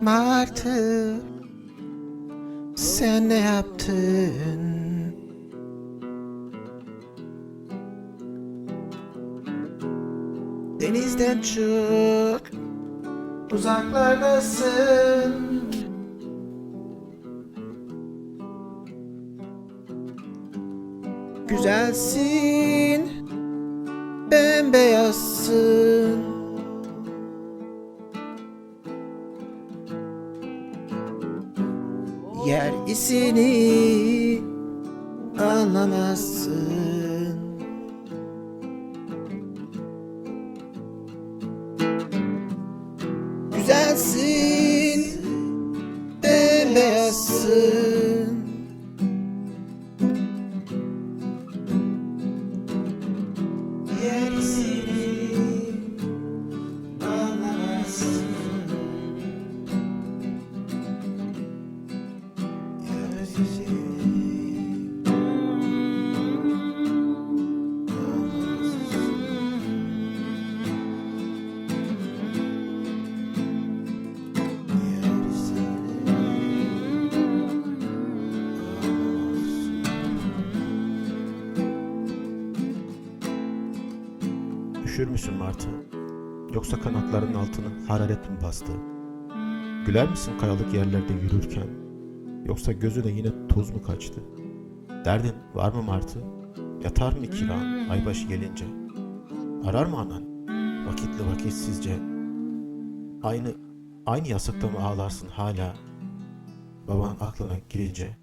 Martı Sen ne yaptın? Denizden çık Uzaklardasın. Güzelsin Bembeyazsın. Yer isini anlamazsın Güzelsin Bembeyazsın Yer isini Üşür müsün Martı? Yoksa kanatlarının altını hararet mi bastı? Güler misin kayalık yerlerde yürürken? Yoksa gözüne yine tuz mu kaçtı? Derdin var mı Martı? Yatar mı kiran aybaşı gelince? Arar mı anan? Vakitli vakitsizce. Aynı aynı yasıkta mı ağlarsın hala? Baban aklına girince.